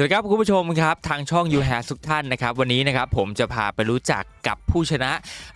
สวัสดีครับคุณผู้ชมครับ ทางช่อง You Have ทุกท่านนะครับ วันนี้นะครับผมจะพาไปรู้จักกับผู้ชนะ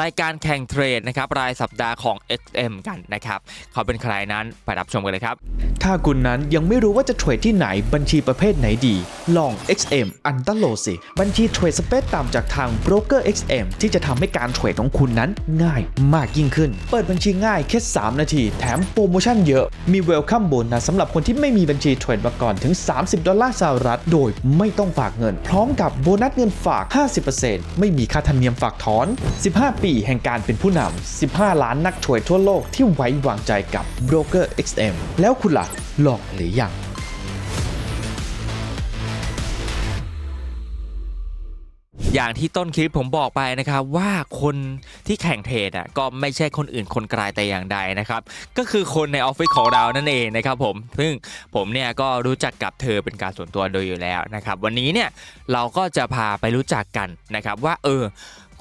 รายการแข่งเทรดนะครับรายสัปดาห์ของ XM กันนะครับ เขาเป็นใครนั้นไปรับชมกันเลยครับ ถ้าคุณนั้นยังไม่รู้ว่าจะเทรดที่ไหนบัญชีประเภทไหนดี ลอง XM อันตโลสิ บัญชีเทรดสเปซตามจากทาง Broker XM ที่จะทำให้การเทรดของคุณนั้นง่ายมากยิ่งขึ้น เปิดบัญชีง่ายแค่ 3 นาที แถมโปรโมชั่นเยอะมี Welcome Bonus สำหรับคนที่ไม่มีบัญชีเทรดมาก่อนถึง 30 ดอลลาร์สหรัฐโดยไม่ต้องฝากเงิน พร้อมกับโบนัสเงินฝาก 50%ไม่มีค่าธรรมเนียมฝากถอน 15 ปีแห่งการเป็นผู้นำ 15 ล้านนักเทรดทั่วโลกที่ไว้วางใจกับ Broker XM แล้วคุณล่ะลองหรือยัง อย่างที่ต้นคลิปผมบอกไปนะครับว่าคนที่แข่งเทรดอะก็ไม่ใช่คนอื่นคนไกลแต่อย่างใดนะครับ ก็คือคนในออฟฟิศของเรานั่นเองนะครับผมซึ่งผมเนี่ยก็รู้จักกับเธอเป็นการส่วนตัวโดยอยู่แล้วนะครับ วันนี้เนี่ยเราก็จะพาไปรู้จักกันนะครับว่าเออ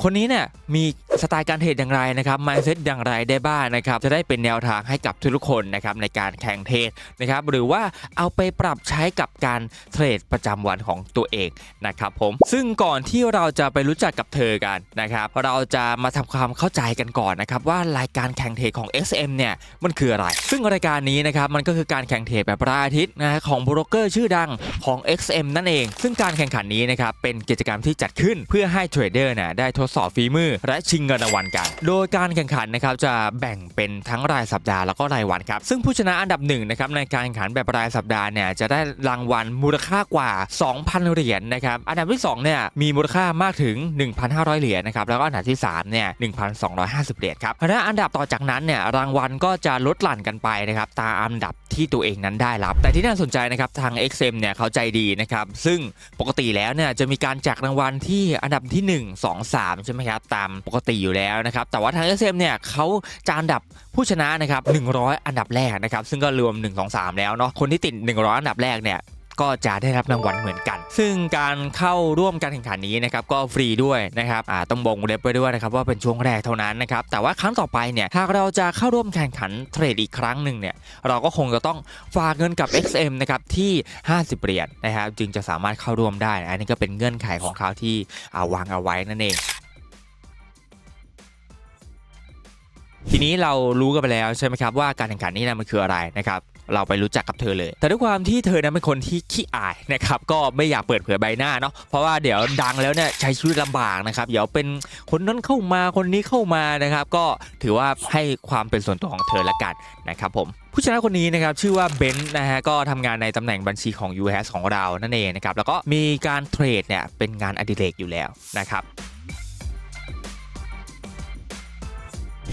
คนนี้เนี่ยมีสไตล์การเทรดอย่างไรนะครับ mindset อย่างไรได้บ้างนะครับจะได้เป็นแนวทางให้กับทุกคนนะครับในการแข่งเทรดนะครับหรือว่าเอาไปปรับใช้กับการเทรดประจำวันของตัวเองนะครับผมซึ่งก่อนที่เราจะไปรู้จักกับเธอกันนะครับเราจะมาทำความเข้าใจกันก่อนนะครับว่ารายการแข่งเทรดของ SM เนี่ยมันคืออะไร ซึ่งรายการนี้นะครับมันก็คือการแข่งเทรดแบบรายอาทิตย์นะฮะของโบรกเกอร์ชื่อดังของ XM นั่นเอง ซึ่งการแข่งขันนี้นะครับเป็นกิจกรรมที่จัดขึ้นเพื่อให้เทรดเดอร์เนี่ยได้ทดสอบฝีมือ และชิงเงินรางวัลกัน โดยการแข่งขันนะครับจะแบ่งเป็นทั้งรายสัปดาห์แล้วก็รายวันครับ ซึ่งผู้ชนะอันดับหนึ่งนะครับในการแข่งขันแบบรายสัปดาห์เนี่ยจะได้รางวัลมูลค่ากว่า 2,000 เหรียญนะครับอันดับที่สองเนี่ยมีมูลค่ามากถึง 1,500 เหรียญนะครับแล้วก็อันดับที่สามเนี่ย1,250 เหรียญครับและอันดับต่อจากนั้นเนี่ยรางวัลก็จะลดหลั่นกันไปนะครับตามอันดับที่ตัวเองนั้นได้รับ แต่ที่น่าสนใจนะครับทาง XM เนี่ยเขาใจดีนะครับซึ่งปกติแล้วเนี่ยจะมีการแจกรางวัลที่อันดับที่ 1 2 3ใช่ไหมครับ ตามปกติอยู่แล้วนะครับ แต่ว่าทาง XM เนี่ยเขาจะอันดับผู้ชนะนะครับ 100 อันดับแรกนะครับ ซึ่งก็รวม 1 2 3 แล้วเนาะ คนที่ติด 100 อันดับแรกเนี่ยก็จะได้รับรางวัลเหมือนกัน ซึ่งการเข้าร่วมการแข่งขันนี้นะครับก็ฟรีด้วยนะครับต้องบงเล็บไปด้วยนะครับว่าเป็นช่วงแรกเท่านั้นนะครับ แต่ว่าครั้งต่อไปเนี่ยหากเราจะเข้าร่วมแข่งขันเทรดอีกครั้งหนึ่งเนี่ยเราก็คงจะต้องฝากเงินกับ XM นะครับที่ 50 เหรียญนะครับจึงจะสามารถเข้าร่วมได้ อันนี้ก็เป็นเงื่อนไขของเขาที่อ่าวางเอาไว้นั่นเอง ทีนี้เรารู้กันไปแล้วใช่ไหมครับว่าการแข่งขันนี้นะมันคืออะไรนะครับเราไปรู้จักกับเธอเลย แต่ด้วยความที่เธอนั้นเป็นคนที่ขี้อายนะครับ ก็ไม่อยากเปิดเผยใบหน้าเนาะ เพราะว่าเดี๋ยวดังแล้วเนี่ยใช้ชีวิตลำบากนะครับ เดี๋ยวเป็นคนนั้นเข้ามาคนนี้เข้ามานะครับ ก็ถือว่าให้ความเป็นส่วนตัวของเธอละกันนะครับผมผู้ชนะคนนี้นะครับชื่อว่าเบนซ์นะฮะก็ทำงานในตำแหน่งบัญชีของ US ของเรานั่นเองนะครับแล้วก็มีการเทรดเนี่ยเป็นงานอดิเรกอยู่แล้วนะครับ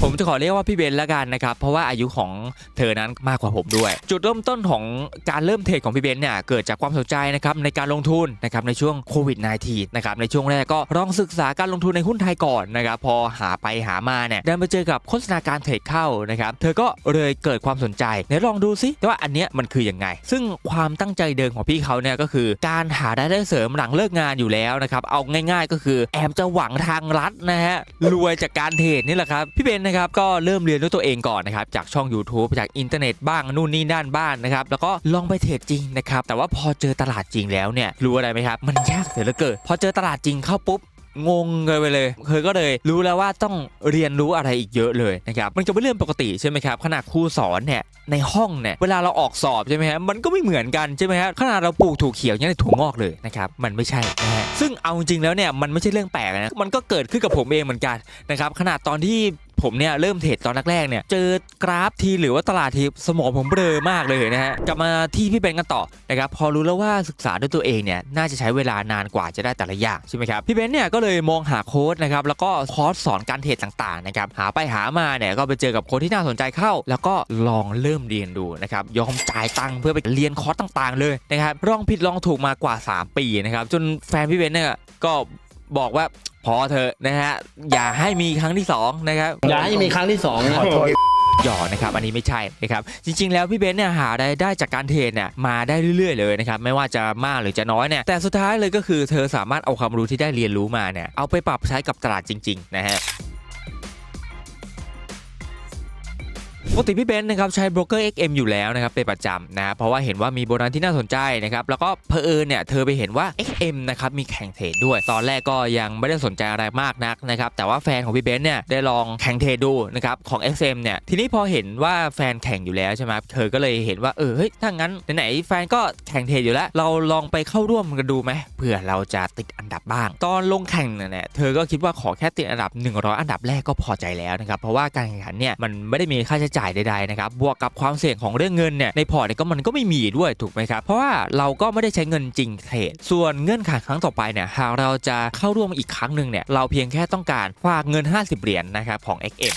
ผมจะขอเรียกว่าพี่เบนแล้วกันนะครับ เพราะว่าอายุของเธอนั้นมากกว่าผมด้วย จุดเริ่มต้นของการเริ่มเทรดของพี่เบนเนี่ยเกิดจากความสนใจนะครับในการลงทุนนะครับในช่วงโควิด -19 นะครับในช่วงแรกก็ลองศึกษาการลงทุนในหุ้นไทยก่อนนะครับพอหาไปหามาเนี่ยดันไปเจอกับโฆษณาการเทรดเข้านะครับเธอก็เลยเกิดความสนใจไหนลองดูซิว่าอันเนี้ยมันคือยังไง ซึ่งความตั้งใจเดิมของพี่เขาเนี่ยก็คือการหารายได้เสริมหลังเลิกงานอยู่แล้วนะครับเอาง่าย ๆ ก็คือแอมจะหวังทางลัดนะฮะรวยจากการเทรดนี่แหละครับพี่เบนซ์นะครับก็เริ่มเรียนด้วยตัวเองก่อนนะครับจากช่อง YouTube จากอินเทอร์เน็ตบ้างนู่นนี่นั่นบ้างนะครับแล้วก็ลองไปเทรดจริงนะครับแต่ว่าพอเจอตลาดจริงแล้วเนี่ยรู้อะไรไหมครับมันยากเสียเหลือเกินพอเจอตลาดจริงเข้าปุ๊บงงเลยไปเลยเคยก็เลยรู้แล้วว่าต้องเรียนรู้อะไรอีกเยอะเลยนะครับ มันก็เป็นเรื่องปกติใช่ไหมครับ ขนาดครูสอนเนี่ยในห้องเนี่ยเวลาเราออกสอบใช่ไหมครับมันก็ไม่เหมือนกันใช่ไหมครับขนาดเราปลูกถั่วเขียวยังได้ถั่วงอกเลยนะครับมันไม่ใช่นะฮะซึ่งเอาจริงแล้วเนี่ยมันไม่ใช่เรื่องแปลกนะมันก็เกิดขึ้นกับผมเองเหมือนกันนะครับขนาดตอนที่ ผมเนี่ยเริ่มเทรดตอนแรกๆเนี่ยเจอกราฟทีหรือว่าตลาดทีสมองผมเบลอมากเลยนะฮะกลับมาที่พี่เบนกันต่อนะครับพอรู้แล้วว่าศึกษาด้วยตัวเองเนี่ยน่าจะใช้เวลานานกว่าจะได้แต่ละอย่างใช่ไหมครับพี่เบนเนี่ยก็เลยมองหาโค้ดนะครับแล้วก็คอร์สสอนการเทรดต่างๆนะครับหาไปหามาเนี่ยก็ไปเจอกับโค้ดที่น่าสนใจเข้า แล้วก็ลองเริ่มเรียนดูนะครับยอมจ่ายตังค์เพื่อไปเรียนคอร์สต่างๆ เลยนะครับลองผิดลองถูกมากว่า 3 ปีนะครับจนแฟนพี่เบนเนี่ยก็บอกว่า พอเถอะนะฮะอย่าให้มีครั้งที่สองนะครับอย่าให้มีครั้งที่สองนะหยอกนะครับอันนี้ไม่ใช่นะครับจริง ๆ แล้วพี่เบนซ์เนี่ยหารายได้จากการเทรดเนี่ยมาได้เรื่อย ๆ เลยนะครับไม่ว่าจะมากหรือจะน้อยเนี่ยแต่สุดท้ายเลยก็คือเธอสามารถเอาความรู้ที่ได้เรียนรู้มาเนี่ยเอาไปปรับใช้กับตลาดจริง ๆ นะฮะ ปกติพี่เบนซ์นะครับใช้โบรกเกอร์ XM อยู่แล้วนะครับเป็นประจำนะเพราะว่าเห็นว่ามีโบนัสที่น่าสนใจนะครับแล้วก็เพอเอิญเนี่ยเธอไปเห็นว่า XM นะครับมีแข่งเทรดด้วย ตอนแรกก็ยังไม่ได้สนใจอะไรมากนักนะครับแต่ว่าแฟนของพี่เบนซ์เนี่ยได้ลองแข่งเทรดดูนะครับของ XM เนี่ยทีนี้พอเห็นว่าแฟนแข่งอยู่แล้วใช่ไหมเธอก็เลยเห็นว่าเออเฮ้ยถ้างั้นไหนๆแฟนก็แข่งเทรดอยู่แล้ว เราลองไปเข้าร่วมกันดูไหมเผื่อเราจะติดอันดับบ้าง ตอนลงแข่งเนี่ยเธอก็คิดว่าขอแค่ติดอันดับ 100 อันดับแรกก็พอใจแล้วนะครับเพราะว่าการแข่งขันเนี่ยมันไม่ได้มีค่าใช้จ่ายใดๆนะครับบวกกับความเสี่ยงของเรื่องเงินเนี่ยในพอร์ตเนี่ยก็มันก็ไม่มีด้วยถูกไหมครับเพราะว่าเราก็ไม่ได้ใช้เงินจริงเทรดส่วนเงื่อนไขครั้งต่อไปเนี่ยหากเราจะเข้าร่วมอีกครั้งหนึ่งเนี่ยเราเพียงแค่ต้องการฝากเงิน 50 เหรียญนะครับของ XM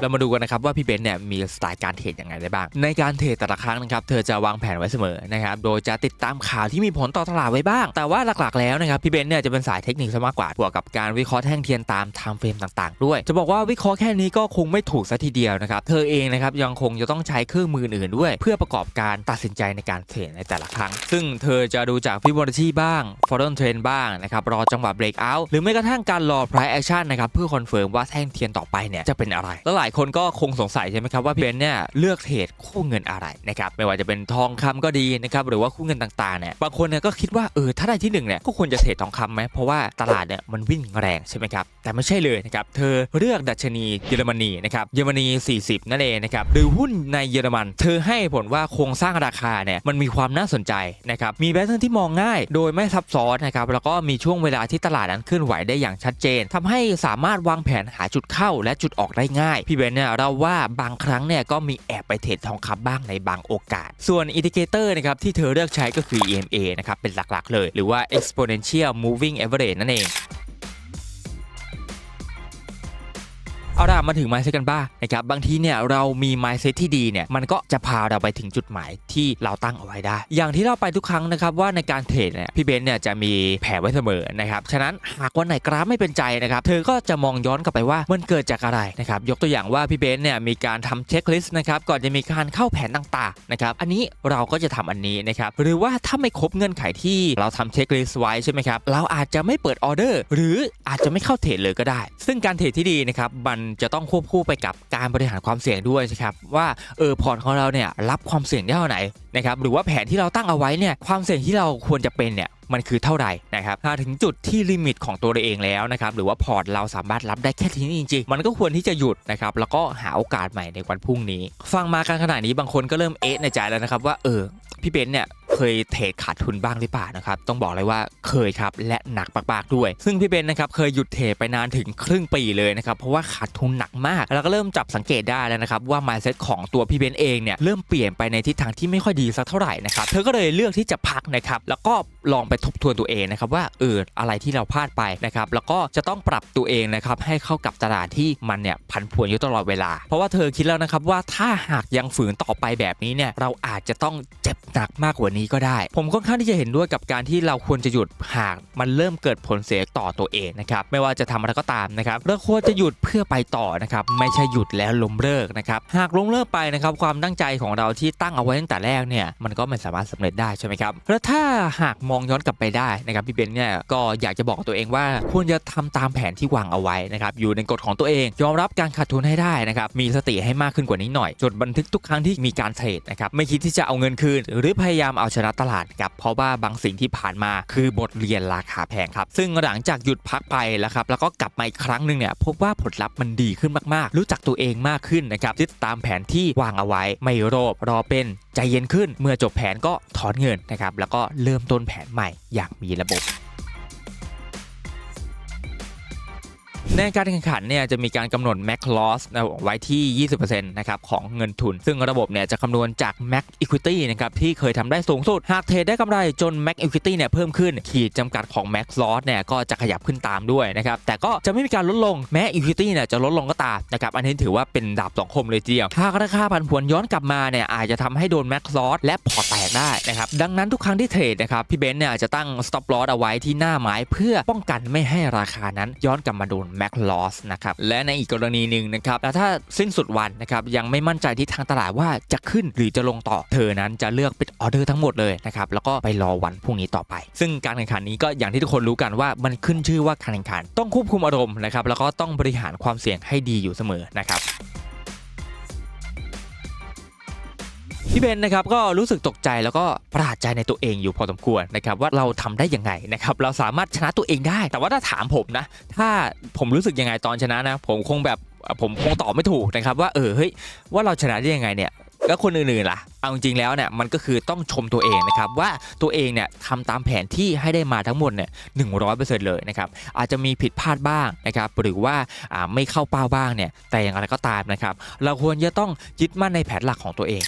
เรามาดูกันนะครับว่าพี่เบนซ์เนี่ยมีสไตล์การเทรดยังไงได้บ้าง ในการเทรดแต่ละครั้งนะครับเธอจะวางแผนไว้เสมอนะครับโดยจะติดตามข่าวที่มีผลต่อตลาดไว้บ้าง แต่ว่าหลักๆแล้วนะครับพี่เบนซ์เนี่ยจะเป็นสายเทคนิคซะมากกว่าบวกกับการวิเคราะห์แท่งเทียนตามไทม์เฟรมต่างๆ ด้วย จะบอกว่าวิเคราะห์แค่นี้ก็คงไม่ถูกซะทีเดียวนะครับเธอเองนะครับยังคงจะต้องใช้เครื่องมืออื่นด้วย เพื่อประกอบการตัดสินใจในการเทรดในแต่ละครั้ง ซึ่งเธอจะดูจากฟิโบนัชชีบ้างฟอร์ดอนเทรนบ้างนะครับรอจังหวะเบรกเอาท์หรือไม่กระทั่งการรอ price action นะครับเพื่อคอนเฟิร์มว่าแท่งเทียนต่อไปเนี่ยจะเป็นอะไรแล้วหลายคนก็คงสงสัยใช่ไหมครับว่าพี่เบนเนี่ยเลือกเทรดคู่เงินอะไรนะครับไม่ว่าจะเป็นทองคำก็ดีนะครับหรือว่าคู่เงินต่างๆเนี่ยบางคนเนี่ยก็คิดว่าเออถ้าได้ที่หนึ่งเนี่ยก็ควรจะเทรดทองคำไหมเพราะว่าตลาดเนี่ยมันวิ่งแรงใช่ไหมครับแต่ไม่ใช่เลยนะครับเธอเลือกดัชนีเยอรมนีนะครับเยอรมนี 40 นั่นเองนะครับหรือหุ้นในเยอรมัน เธอให้ผลว่าโครงสร้างราคาเนี่ยมันมีความน่าสนใจนะครับมีแพทเทิร์นที่มองง่าย โดยไม่ซับซ้อนนะครับแล้วก็มีช่วงเวลาที่ตลาดนั้นเคลื่อนไหวได้อย่างชัดเจนทำให้สามารถวางแผนหาจุดเข้าและจุดออกได้ง่ายพี่เวนเนี่ยเราว่าบางครั้งเนี่ยก็มีแอบไปเทรดทองคำบ้างในบางโอกาส ส่วนอินดิเคเตอร์นะครับที่เธอเลือกใช้ก็คือ EMA นะครับเป็นหลักๆเลย หรือว่า exponential moving average นั่นเอง เอาล่ะมาถึง mindset กันบ้างนะครับบางทีเนี่ยเรามี mindset ที่ดีเนี่ยมันก็จะพาเราไปถึงจุดหมายที่เราตั้งเอาไว้ได้ อย่างที่เราไปทุกครั้งนะครับว่าในการเทรดเนี่ยพี่เบนซ์เนี่ยจะมีแผนไว้เสมอนะครับฉะนั้นหากวันไหนกราฟไม่เป็นใจนะครับเธอก็จะมองย้อนกลับไปว่ามันเกิดจากอะไรนะครับยกตัวอย่างว่าพี่เบนซ์เนี่ยมีการทำเช็คลิสต์นะครับก่อนจะมีการเข้าแผนต่างๆนะครับอันนี้เราก็จะทำอันนี้นะครับหรือว่าถ้าไม่ครบเงื่อนไขที่เราทำเช็คลิสต์ไว้ใช่ไหมครับเราอาจจะไม่เปิดออเดอร์หรืออาจจะไม่เข้าเทรดเลยก็ได้ ซึ่งการเทรดที่ดีนะครับมันจะต้องควบคู่ไปกับการบริหารความเสี่ยงด้วยนะครับว่าเออพอร์ตของเราเนี่ยรับความเสี่ยงได้เท่าไหร่นะครับหรือว่าแผนที่เราตั้งเอาไว้เนี่ยความเสี่ยงที่เราควรจะเป็นเนี่ย มันคือเท่าไหร่นะครับถ้าถึงจุดที่ลิมิตของตัวเราเองแล้วนะครับหรือว่าพอร์ตเราสามารถรับได้แค่ที่นี้จริงๆ มันก็ควรที่จะหยุดนะครับแล้วก็หาโอกาสใหม่ในวันพรุ่งนี้ ฟังมากันขนาดนี้บางคนก็เริ่มเอ๊ะในใจแล้วนะครับว่าเออพี่เบนเนี่ยเคยเทรดขาดทุนบ้างหรือเปล่านะครับ ต้องบอกเลยว่าเคยครับ และหนักปากๆด้วย ซึ่งพี่เบนนะครับเคยหยุดเทรดไปนานถึงครึ่งปีเลยนะครับ เพราะว่าขาดทุนหนักมาก แล้วก็เริ่มจับสังเกตได้แล้วนะครับว่า mindset ของตัวพี่เบนเองเนี่ยเริ่มเปลี่ยนไปในทิศทางที่ไม่ค่อยดีสักเท่าไหร่นะครับ เธอก็เลยเลือกที่จะพักนะครับ แล้วก็ลองไปทบทวนตัวเองนะครับว่าเอออะไรที่เราพลาดไปนะครับแล้วก็จะต้องปรับตัวเองนะครับให้เข้ากับตลาดที่มันเนี่ยผันผวนอยู่ตลอดเวลา เพราะว่าเธอคิดแล้วนะครับว่าถ้าหากยังฝืนต่อไปแบบนี้เนี่ยเราอาจจะต้องเจ็บหนักมากกว่านี้ก็ได้ ผมค่อนข้างที่จะเห็นด้วยกับการที่เราควรจะหยุดหากมันเริ่มเกิดผลเสียต่อตัวเองนะครับไม่ว่าจะทำอะไรก็ตามนะครับเราควรจะหยุดเพื่อไปต่อนะครับไม่ใช่หยุดแล้วล้มเลิกนะครับหากล้มเลิกไปนะครับความตั้งใจของเราที่ตั้งเอาไว้ตั้งแต่แรกเนี่ยมันก็ไม่สามารถสำเร็จได้ใช่ไหมครับแล้วถ้าหากมองย้อนกลับไปได้นะครับพี่เบนเนี่ยก็อยากจะบอกตัวเองว่าควรจะทำตามแผนที่วางเอาไว้นะครับอยู่ในกฎของตัวเองยอมรับการขาดทุนให้ได้นะครับมีสติให้มากขึ้นกว่านี้หน่อยจดบันทึกทุกครั้งที่มีการเทรดนะครับไม่คิดที่จะเอาเงินคืน หรือพยายามเอาชนะตลาดครับเพราะว่าบางสิ่งที่ผ่านมาคือบทเรียนราคาแพงครับซึ่งหลังจากหยุดพักไปแล้วครับแล้วก็กลับมาอีกครั้งหนึ่งเนี่ยพบว่าผลลัพธ์มันดีขึ้นมากๆ รู้จักตัวเองมากขึ้นนะครับยึดตามแผนที่วางเอาไว้ ไม่โลภรอเป็นใจเย็นขึ้น เมื่อจบแผนก็ถอนเงินนะครับแล้วก็เริ่มต้นแผนใหม่อย่างมีระบบ ในการแข่งขันเนี่ยจะมีการกำหนด max loss ไว้ที่ 20%นะครับของเงินทุน ซึ่งระบบเนี่ยจะคำนวณจาก max equity นะครับที่เคยทำได้สูงสุด หากเทรดได้กำไรจน max equity เนี่ยเพิ่มขึ้น ขีดจำกัดของ max loss เนี่ยก็จะขยับขึ้นตามด้วยนะครับ แต่ก็จะไม่มีการลดลงแม้ equity เนี่ยจะลดลงก็ตามนะครับอันนี้ถือว่าเป็นดาบสองคมเลยทีเดียวหากราคาผันผวนย้อนกลับมาเนี่ยอาจจะทำให้โดน max loss และพอแตกได้นะครับดังนั้นทุกครั้งที่เทรดนะครับพี่เบนซ์เนี่ยจะตั้ง stop loss เอาไว้ที่หน้าไม้เพื่อป้องกันไม่ให้ราคานั้นย้อนกลับมาโดนแม็กลอสนะครับและในอีกกรณีหนึ่งนะครับแล้วถ้าสิ้นสุดวันนะครับยังไม่มั่นใจที่ทางตลาดว่าจะขึ้นหรือจะลงต่อเธอนั้นจะเลือกปิดออเดอร์ทั้งหมดเลยนะครับแล้วก็ไปรอวันพรุ่งนี้ต่อไป ซึ่งการแข่งขันนี้ก็อย่างที่ทุกคนรู้กันว่ามันขึ้นชื่อว่าการแข่งขันต้องควบคุมอารมณ์นะครับแล้วก็ต้องบริหารความเสี่ยงให้ดีอยู่เสมอนะครับ พี่เบนนะครับก็รู้สึกตกใจแล้วก็ประหลาดใจในตัวเองอยู่พอสมควรนะครับว่าเราทำได้ยังไงนะครับเราสามารถชนะตัวเองได้ แต่ว่าถ้าถามผมนะ ถ้าผมรู้สึกยังไงตอนชนะนะ ผมคงแบบผมคงตอบไม่ถูกนะครับว่าเออเฮ้ยว่าเราชนะได้ยังไงเนี่ยแล้วคนอื่นๆล่ะ เอาจริงแล้วเนี่ยมันก็คือต้องชมตัวเองนะครับว่าตัวเองเนี่ยทำตามแผนที่ให้ได้มาทั้งหมดเนี่ยหนึ่งร้อยเปอร์เซ็นต์เลยนะครับอาจจะมีผิดพลาดบ้างนะครับหรือว่าไม่เข้าเป้าบ้างเนี่ยแต่อย่างไรก็ตามนะครับเราควรจะต้องยึดมั่นในแผนหลักของตัวเอง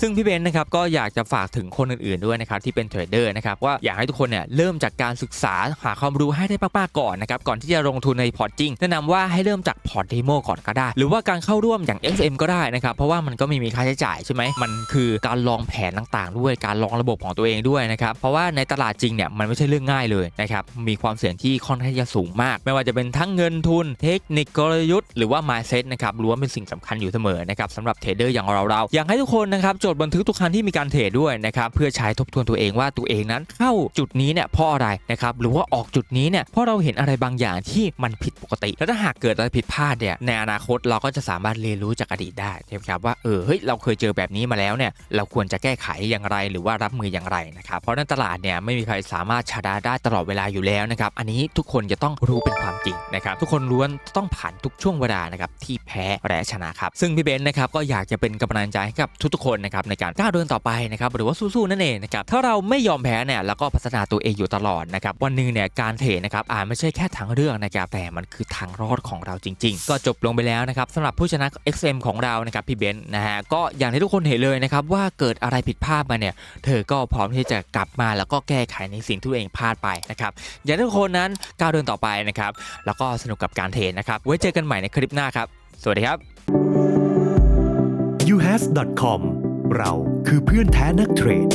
ซึ่งพี่เบนนะครับก็อยากจะฝากถึงคนอื่นๆด้วยนะครับที่เป็นเทรดเดอร์นะครับว่าอยากให้ทุกคนเนี่ยเริ่มจากการศึกษาหาความรู้ให้ได้มากๆก่อนนะครับก่อนที่จะลงทุนในพอร์ตจริงแนะนำว่าให้เริ่มจากพอร์ตเดโมก่อนก็ได้ หรือว่าการเข้าร่วมอย่าง XM ก็ได้นะครับเพราะว่ามันก็ไม่มีค่าใช้จ่ายใช่ไหมมันคือการลองแผนต่างๆ ด้วยการลองระบบของตัวเองด้วยนะครับเพราะว่าในตลาดจริงเนี่ยมันไม่ใช่เรื่องง่ายเลยนะครับมีความเสี่ยงที่ค่อนข้างจะสูงมาก ไม่ว่าจะเป็นทั้งเงินทุน เทคนิคกลยุทธ์หรือว่า mindset นะครับล้วนเป็นสิ่งสำคัญอยู่เสมอนะครับสำหรับเทรดเดอร์อย่างเราๆอยากให้ทุกคนนะครับครับจดบันทึกทุกครั้งที่มีการเทรดด้วยนะครับเพื่อใช้ทบทวนตัวเองว่าตัวเองนั้นเข้าจุดนี้เนี่ยเพราะอะไรนะครับหรือว่าออกจุดนี้เนี่ยเพราะเราเห็นอะไรบางอย่างที่มันผิดปกติ แล้วถ้าหากเกิดอะไรผิดพลาดเนี่ยในอนาคตเราก็จะสามารถเรียนรู้จากอดีตได้ใช่ไหมครับว่าเออเฮ้ยเราเคยเจอแบบนี้มาแล้วเนี่ยเราควรจะแก้ไขอย่างไรหรือว่ารับมืออย่างไรนะครับเพราะในตลาดเนี่ยไม่มีใครสามารถชนะได้ตลอดเวลาอยู่แล้วนะครับอันนี้ทุกคนจะต้องรู้เป็นความจริงนะครับทุกคนล้วนต้องผ่านทุกช่วงเวลานะครับที่แพ้และชนะครับซึ่งพี่เบนซ์นะครับก็อยากจะเป็นกำลังใจให้กับทุกๆคนนะครับในการก้าวเดินต่อไปนะครับหรือว่าสู้ๆนั่นเองนะครับถ้าเราไม่ยอมแพ้เนี่ยแล้วก็พัฒนาตัวเองอยู่ตลอดนะครับวันหนึ่งเนี่ยการเทรดนะครับอาจไม่ใช่แค่ทางเรื่องนะครับแต่มันคือทางรอดของเราจริง ๆ ก็จบลงไปแล้วนะครับสำหรับผู้ชนะ XM ของเรานะครับพี่เบนซ์นะฮะก็อย่างที่ทุกคนเห็นเลยนะครับว่าเกิดอะไรผิดพลาดมาเนี่ยเธอก็พร้อมที่จะกลับมาแล้วก็แก้ไขในสิ่งที่ตัวเองพลาดไปนะครับอย่ากให้ทุกคนนั้นก้าวเดินต่อไปนะครับแล้วก็สนุกกับการเทรดนะครับไว้เจอกันใหม่ในคลิปหน้าครับสวัสดีครับ uhas.com เราคือเพื่อนแท้นักเทรด